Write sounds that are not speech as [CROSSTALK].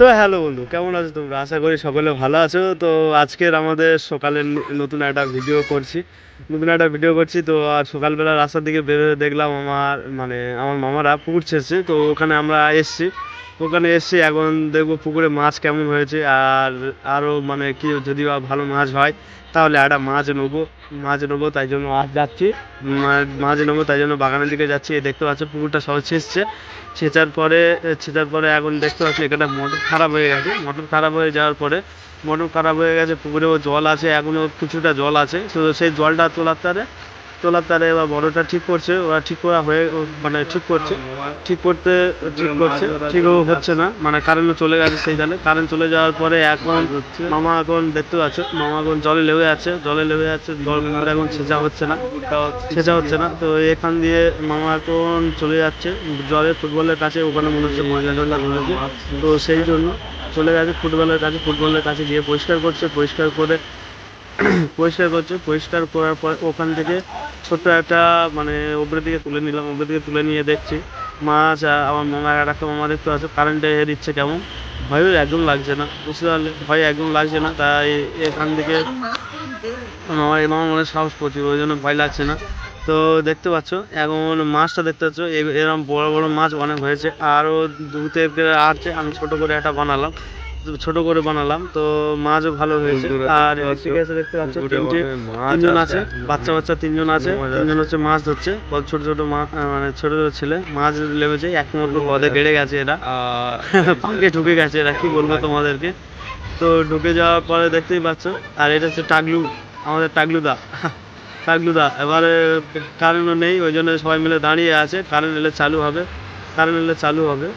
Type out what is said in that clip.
তো হ্যালো বন্ধু, কেমন আছো তোমরা? আশা করি সকলে ভালো আছো। তো আজকের আমাদের সকালের নতুন একটা ভিডিও করছি। নতুন একটা ভিডিও করছি, তো আর সকালবেলা রাস্তার দিকে বেরোয় দেখলাম আমার মানে আমার মামারা পুকুর ছেড়ছে। তো ওখানে আমরা এসছি। ওখানে এসছি এখন দেখব পুকুরে মাছ কেমন হয়েছে আর আরও মানে কি যদি ভালো মাছ হয়, তাহলে একটা মাছ নেব মাছ নেব তাই জন্য আজ যাচ্ছি। মাছ নেব তাই জন্য বাগানের দিকে যাচ্ছি, এই দেখতে পাচ্ছ পুকুরটা সব ছেঁচছে ছেঁচার পরে ছেঁচার পরে এখন দেখতে পাচ্ছি এখানে মোটর খারাপ হয়ে গেছে, মোটর খারাপ হয়ে যাওয়ার পরে মোটর খারাপ হয়ে গেছে, পুকুরেও জল আছে, এখনও কিছুটা জল আছে তো সেই জলটা তোলার তারে তোলার তারে বা বড়টা ঠিক করছে, ওরা ঠিক করা হয়ে মানে ঠিক করছে। ঠিক করতে, ঠিক করছে, ঠিকও হচ্ছে না মানে কারেন্টও চলে গেছে সেই জালে কারেন্ট চলে যাওয়ার পরে এখন মামা এখন দেখতে পাচ্ছ, মামা এখন জলে লেগে আছে, জলে লেগে আছে, জল এখন ছেঁচা হচ্ছে না ছেঁচা হচ্ছে না। তো এখান দিয়ে মামা এখন চলে যাচ্ছে, জলে ফুটবলের কাছে, ওখানে মনে হচ্ছে ময়লা তো সেই জন্য চলে গেছে ফুটবলের কাছে ফুটবলের কাছে গিয়ে পরিষ্কার করছে, পরিষ্কার করে, পরিষ্কার করছে, পরিষ্কার করার পর ওখান থেকে ছোট্ট একটা মানে উপরের দিকে তুলে নিলাম, উপরের দিকে তুলে নিয়ে দেখছি। মাছ আমার মামা আর একটা মামা দেখতে পাচ্ছে কারেন্টে এ দিচ্ছে কেমন? ভয়ও একদম লাগছে না, বুঝতে পারলে? ভয় একদম লাগছে না, তাই এখান থেকে আমার এই মামার মনে সাহস প্রচুর, ওই জন্য ভয় লাগছে না। তো দেখতে পাচ্ছ, এখন মাছটা দেখতে পাচ্ছ এরকম বড় বড় মাছ অনেক হয়েছে, আরও দুতে আছে, আমি ছোট করে একটা বানালাম। ছোট করে বানালাম তো মাছও ভালো হয়েছে। আর দেখতে পাচ্ছ তিনটে তিনজন আছে। বাচ্চা বাচ্চা তিনজন আছে। তিনজন হচ্ছে মাছ ধরছে। ছোট ছোট মাছ মানে ছোট ছোট ছেলে। মাছ লেবেছে এক মতো পদে বেড়ে গেছে এরা। [LAUGHS] পাঙ্কে ঢুকে গেছে এরা কি বলব তোমাদেরকে? তো ঢুকে যাওয়ার পরে দেখতেই পাচ্ছ আর এটা হচ্ছে টাগলু আমাদের টাগলুদা। [LAUGHS] টাগলুদা এবারে কারেন্টও নেই ওই জন্য সবাই মিলে দাঁড়িয়ে আছে। কারেন্ট এলে চালু হবে কারেন্ট এলে চালু হবে।